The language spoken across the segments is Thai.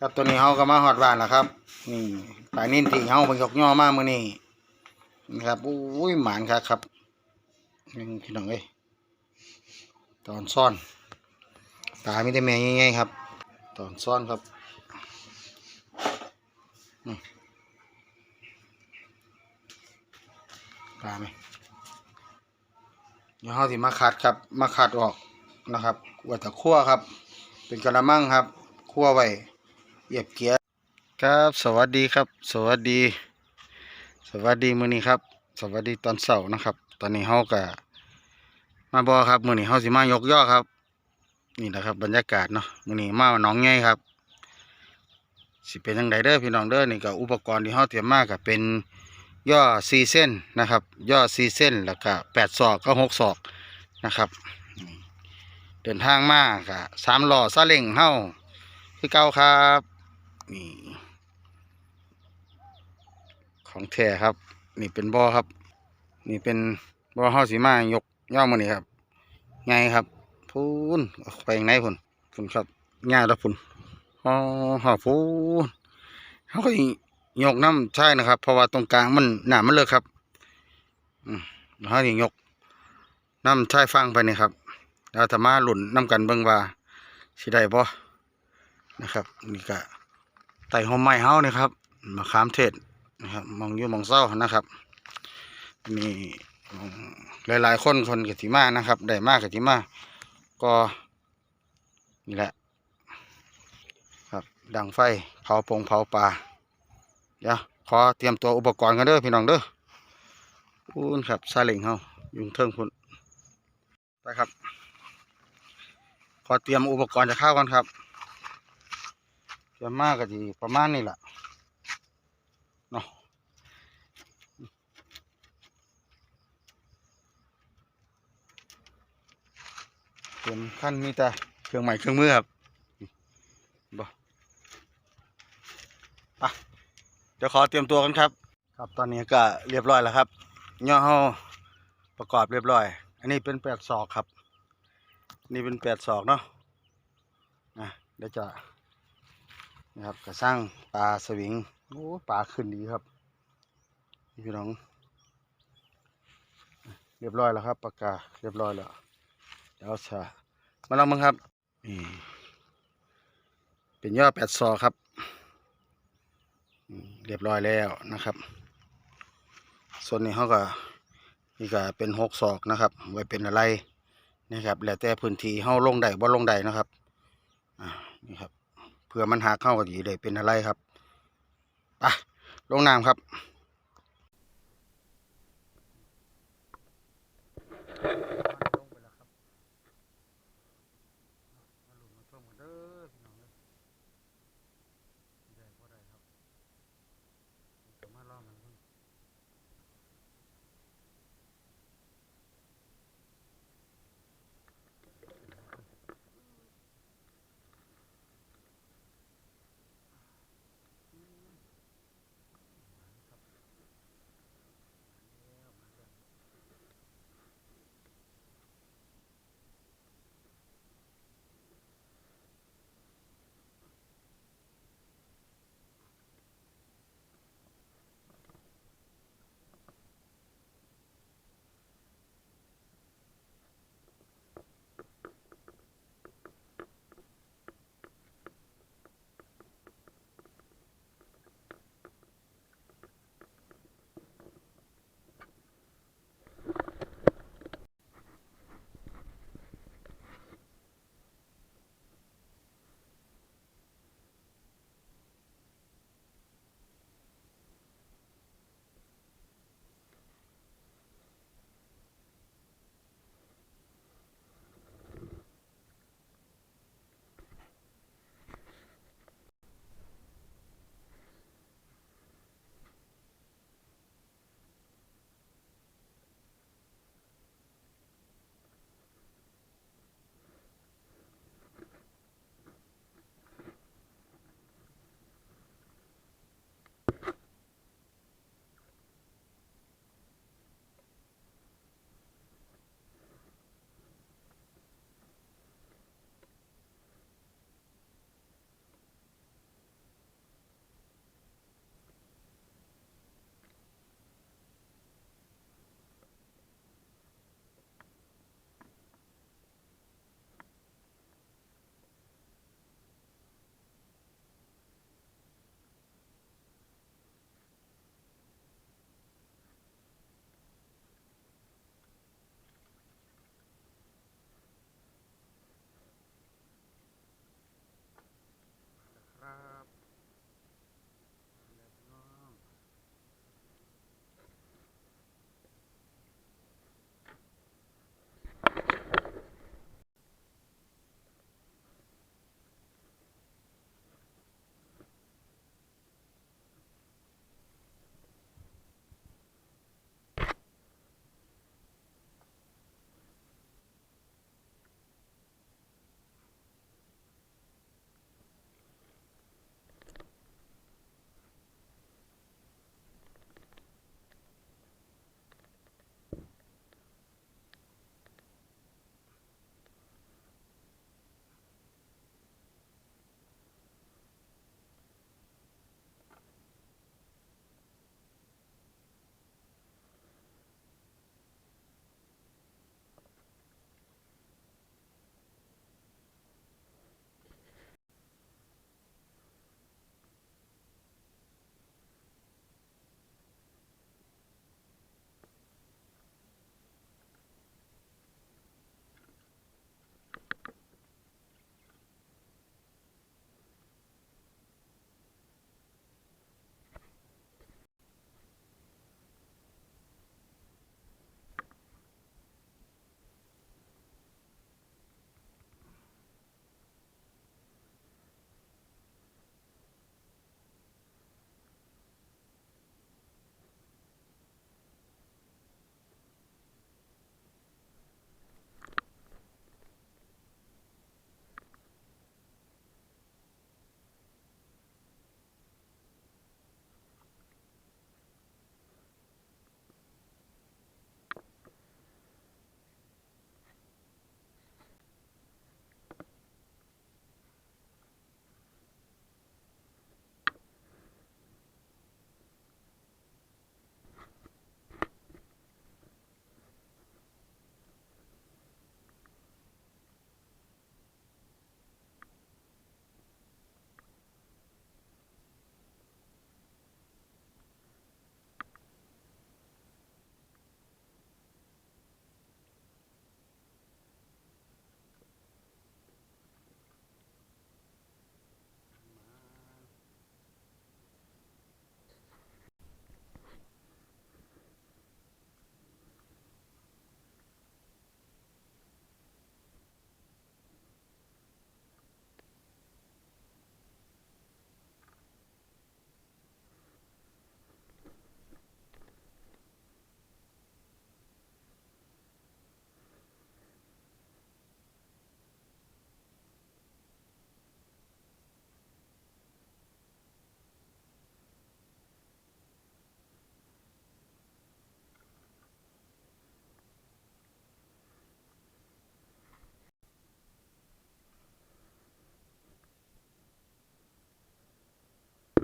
ครับตัวนี้เฮาก็มาฮอดบ้านแล้วครับนี่ปลานิ่นที่เฮาเพิ่งยกย่อมากมื้อนี้นะครับอุ้ยหมานครับครับยังพี่น้องเอ้ยตอนซ่อนปลามีแต่แม่ใหญ่ๆครับ ตอนซ่อนครับอืมปลาไหมเดี๋ยวเฮาสิมาขัดครับมาขัดออกนะครับว่าแต่คั่วครับ เป็นกระมังครับคั่วไว้ เหยียบเกียร์ครับสวัสดีครับ สวัสดี สวัสดีมื้อนี้ครับ สวัสดีตอนเสาร์นะครับ ตอนนี้เฮาก็มาบ่ครับมื้อนี้เฮาสิมายกย่อครับ นี่นะครับ บรรยากาศเนาะมื้อนี้มาหนองใหญ่ครับ สิเป็นจังไดเด้อพี่น้องเด้อนี่ก็อุปกรณ์ที่เฮาเตรียมมาก็เป็นย่อ4เส้นนะครับ ย่อ4เส้นแล้วก็8ศอกก็6ศอกนะครับเดินทางมาก็สามหล้อซาเล้งเฮาคือเก่าครับ นี่ ของแท้ครับ นี่เป็นบ่อครับ นี่เป็นบ่อเฮาสิมายกย่อมื้อนี้ครับไงครับพูนไปข้างในพุ่นพุ่นครับง่ายแล้วพุ่นอ๋อฮะพูนเฮาก็ยกน้ำใช่นะครับ เพราะว่าตรงกลางมันหนามันเลิกครับอืมเฮาสิยกน้ำใช่ฟังไปนี่ครับแล้วถ้ามาหลุนน้ำกันเบิ่งว่าสิได้บ่นะครับ นี่ก็ ต่หอมไม้เฮานี่ครับมะขามเทศนะครับมองยู่มองเศร้านะครับนี่หลายๆคนคนกติมานะครับได้มากกติมาก็นี่แหละครับดังไฟเผาปงเผาปลาเดี๋ยวขอเตรียมตัวอุปกรณ์กันเด้อพี่น้องเด้อพูนครับซาเล้งเฮายุงเทิงพุ่นไปครับ ขอเตรียมอุปกรณ์จะเข้ากันครับ เตรียมมากก็ดีประมาณนี้แหละเนาะเตรียมขั้นมีแต่เครื่องใหม่เครื่องมือครับบ่ไปเดี๋ยวขอเตรียมตัวกันครับ ครับตอนนี้ก็เรียบร้อยแล้วครับย่อเฮาประกอบเรียบร้อย อันนี้เป็นแปดศอกครับ นี่เป็นแปดศอกเนาะนะเดี๋ยวจะ นะครับกระสร้างปลาสวิงโอ้ปลาขึ้นดีครับพี่น้อง เรียบร้อยแล้วครับปากกาเรียบร้อยแล้วเดี๋ยวจะมาลองมึงครับนี่เป็นย่อแปดศอกครับ เรียบร้อยแล้วนะครับ ส่วนนี้เขาก็นี่ก็เป็นหกศอกนะครับ ไว้เป็นอะไรนะครับ แล้วแต่พื้นที่เฮาลงได้บ่ลงได้นะครับ อ่า นี่ครับ เพื่อมันหักเข้าก็สิได้เป็นอะไรครับไปลงน้ำครับ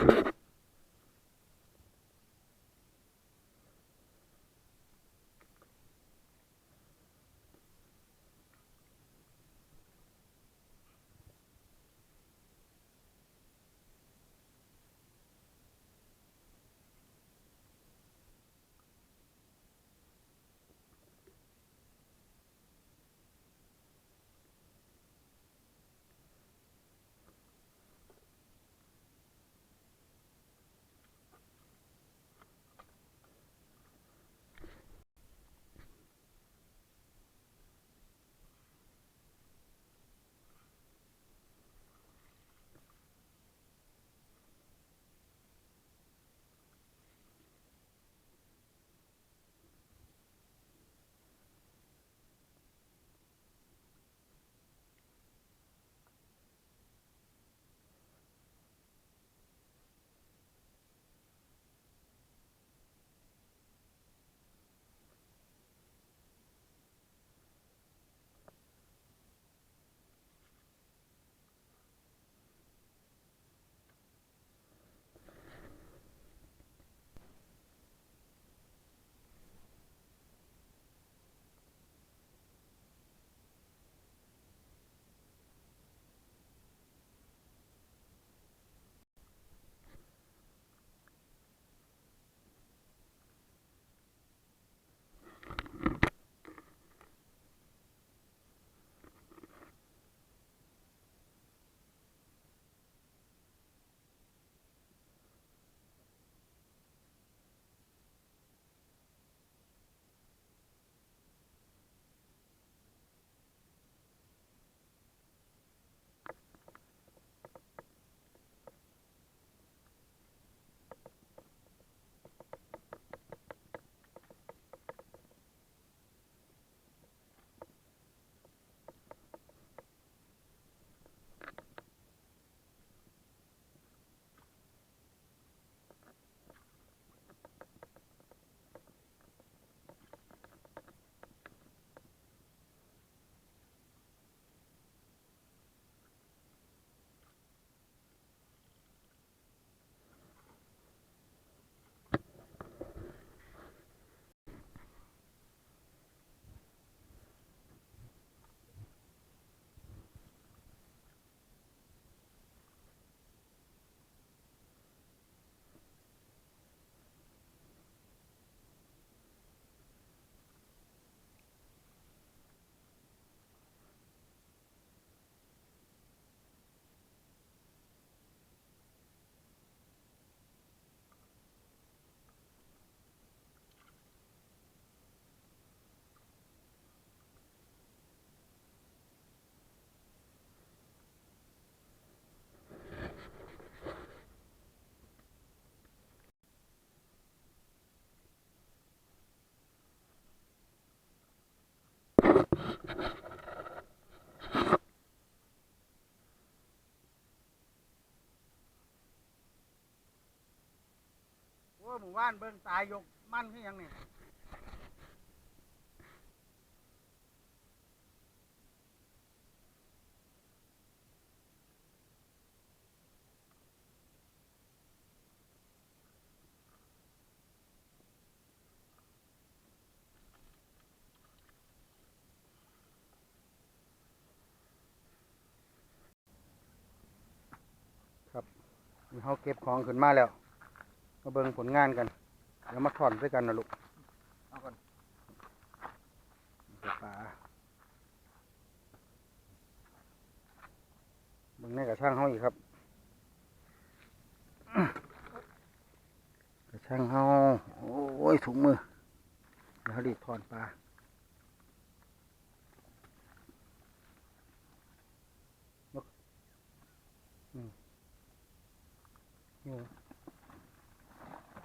you หมู่บ้านเบิ่งตายยกมั่นคือหยังนี่ครับมีเขาเก็บของขึ้นมาแล้ว มาเบิ่งผลงานกันเดี๋ยวมาถอนด้วยกันนะลูกเอาก่อนนี่คือปลาเบิ่งในกระช่างเฮาอีกครับกระช่างเฮาโอ้ยถุงมือเดี๋ยวเขาดีดถอนปลาอืมนี่วะ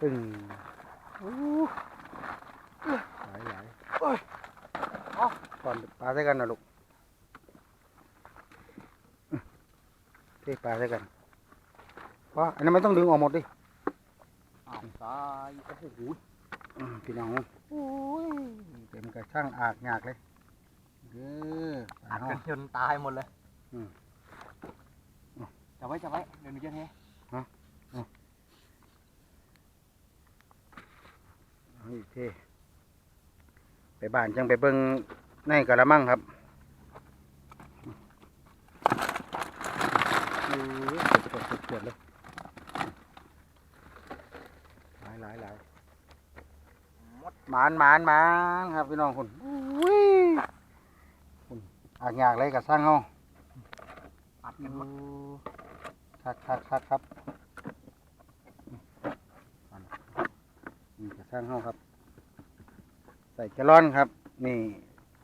ตึงโอ้หลายหลายโอ้ยเอาถอนปลาใส่กันนะลูกอื้อเทปลาใส่กันเพราะอันนั้นไม่ต้องดึงออกหมดดิอ้าวตายโอ้โหอืมพี่น้องโอ้ยเต็มกระช่างอากงากเลยเด้อปลาอัดเฮากันจนตายหมดเลยอืมจับไว้จับไว้เดี๋ยวหนูจะเท เอาอีกทีไปบ้านจังไปเบิ่งในกะละมังครับอู้ยเกิดเกิดเกิดเลยหลายหลายหลายมดหมานหมานหมานครับพี่น้องคุณอุ้ยคุณอากอยากเลยกับสร้างเฮาอัดกันหมดคักคักคักครับ นี่กับสร้างเฮาครับ ใส่แกลลอนครับ นี่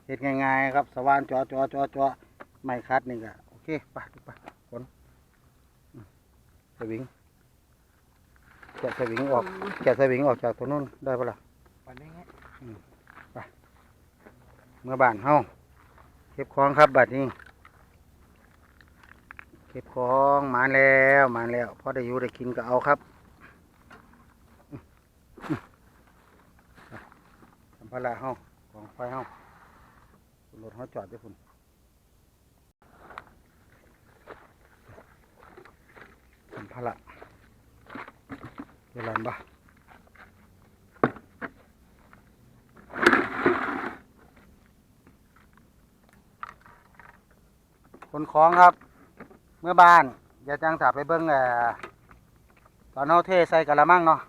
เฮ็ดง่ายๆครับ สว่านจอจอจอจอไม่คัดนี่ก็โอเคไปไปขนอืมสวิงแกะสวิงออกแกะสวิงออกจากตัวนู้นได้ปะล่ะไปได้ไงเมื่อบ้านเฮาเก็บของครับบัดนี้ เก็บของมาแล้วมาแล้วพอได้อยู่ได้กินก็เอาครับอื้ออื้อ สัมภาระเฮาของไฟเฮารถเฮาจอดด้พุ่นสัมภาระเดี๋ยวลอนบ่คนของครับ เมื่อบ้านอย่าจังถาไปเบิ้งอตอนเฮาเทใส่กะละมังเนาะ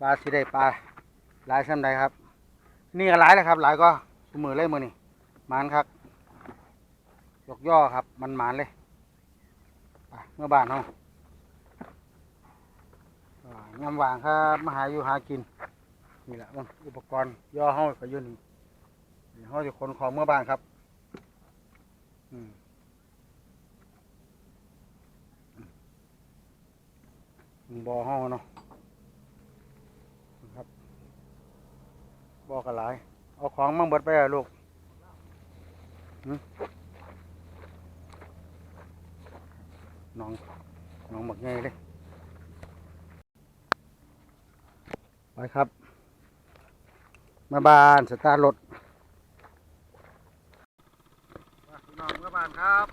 ปลาสิได้ปลาหลายซ้ำใดครับ นี่ก็หลายเลยครับ หลายก็มือเลยมือนี่มานครับยกย่อครับ มันมานเลยเมื่อบานเฮาอ่ามว่างครับมาหาอยู่หากินนี่แหละอุปกรณ์ย่อเฮาก็อยู่นี่นี่เฮาจะขนของเมื่อบานครับอืมบ่อห้องเนาะครับ บ่อกระหลาย เอาของมั่งเบิดไปอะลูกน้องน้องหมักไงเลย ไปครับ มาบานสตาร์รถน้องเมื่อบานครับ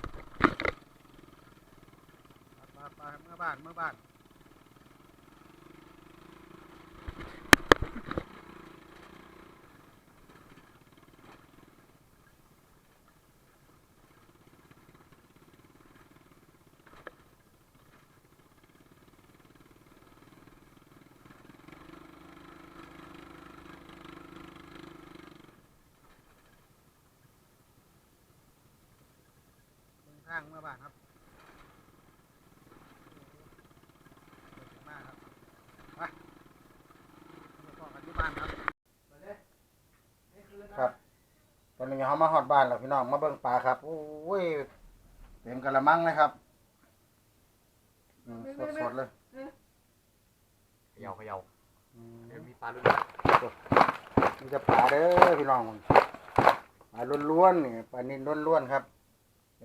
ไปไปเมื่อบานเมื่อบานางเมื่อบ้านครับเดินมากครับไปเดี๋ยวพ่อกันที่บ้านครับครับตอนนี้เขามาหอดบ้านแล้วพี่น้องมาเบิ่งปลาครับโอ้ยเต็มกระมังเลยครับอืมสดๆเลยเขย่าเขย่าอืมเดี๋ยวมีปลาด้วยนี่จะปลาเด้อพี่น้องปลาล้วนๆนี่ปลานินล้วนๆครับเป็น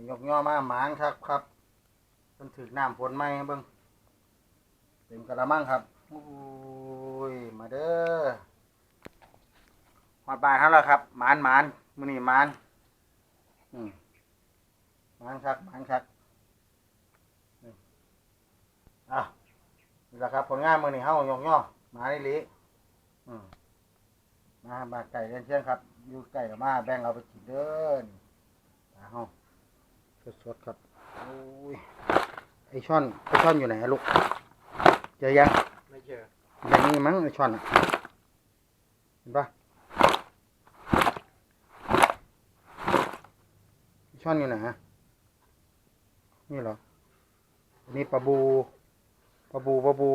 ยกย่อมาหมางครับครับมันถึกน้ำฝนไหมเบิ่งเต็มกระมังครับโอ้ยมาเด้อหอดบานเขาแล้วครับหมานหมานมือนี้หมานอืมหมานครับหมานครับนี่อะนี่แหละครับผลงานมือนี้เฮายกย่อหมานี่ลิอืมมามาไก่เลี้ยงเชียงครับอยู่ไก่กับมาแบ่งเอาไปกินเด้อนปลาเฮา สดๆครับโอ้ยไอช่อนไอช่อนอยู่ไหนอะลูกเจอยังไม่เจออย่างนี้มั้งไอช่อนอะเห็นปะไอช่อนอยู่ไหนอะนี่เหรออันนี้ปลาบูปลาบูปลาบู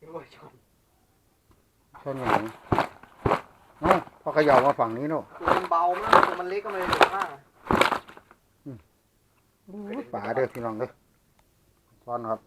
โอ้ยชนช่อนอยู่ไหนเอ้าพอเขย่ามาฝั่งนี้เนาะตัวมันเบามากตัวมันเล็กก็ไม่ได้เล็กมาก ป่าเด้อพี่น้องเด้อซ้อนครับ